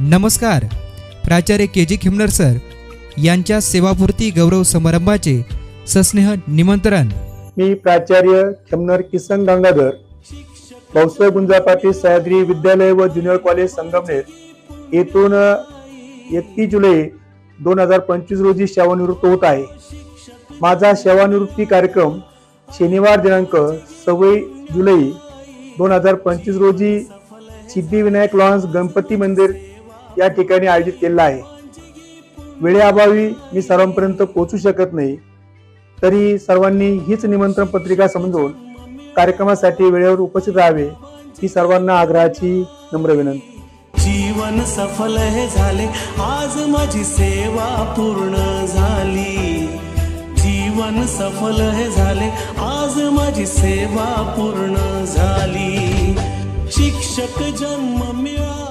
नमस्कार. प्राचार्य के जी खिमनर सर यांच्या सेवापूर्ती गौरव समारंभाचे सस्नेह निमंत्रण. मी प्राचार्य खेमनर किसन गंगाधर कौशल गुंजा पाटील सह्याद्री विद्यालय व ज्युनियर कॉलेज संगमनेर येथून एकतीस जुलै दोन हजार पंचवीस रोजी सेवानिवृत्त होत आहे. माझा सेवानिवृत्ती कार्यक्रम शनिवार दिनांक सव्वीस जुलै दोन हजार पंचवीस रोजी सिद्धिविनायक लॉन्स गणपती मंदिर या ठिकाणी आयोजित केलेला आहे. वेळेअभावी मी सर्वांपर्यंत पोहोचू शकत नाही. तरी सर्वांनी हीच निमंत्रण पत्रिका समजून कार्यक्रमासाठी वेळेवर उपस्थित राहावे ही सर्वांना आग्रहाची नम्र विनंती. जीवन सफल हे झाले आज माझी सेवा पूर्ण झाली. जीवन सफल हे झाले आज माझी सेवा पूर्ण झाली. शिक्षक जन्म मिळा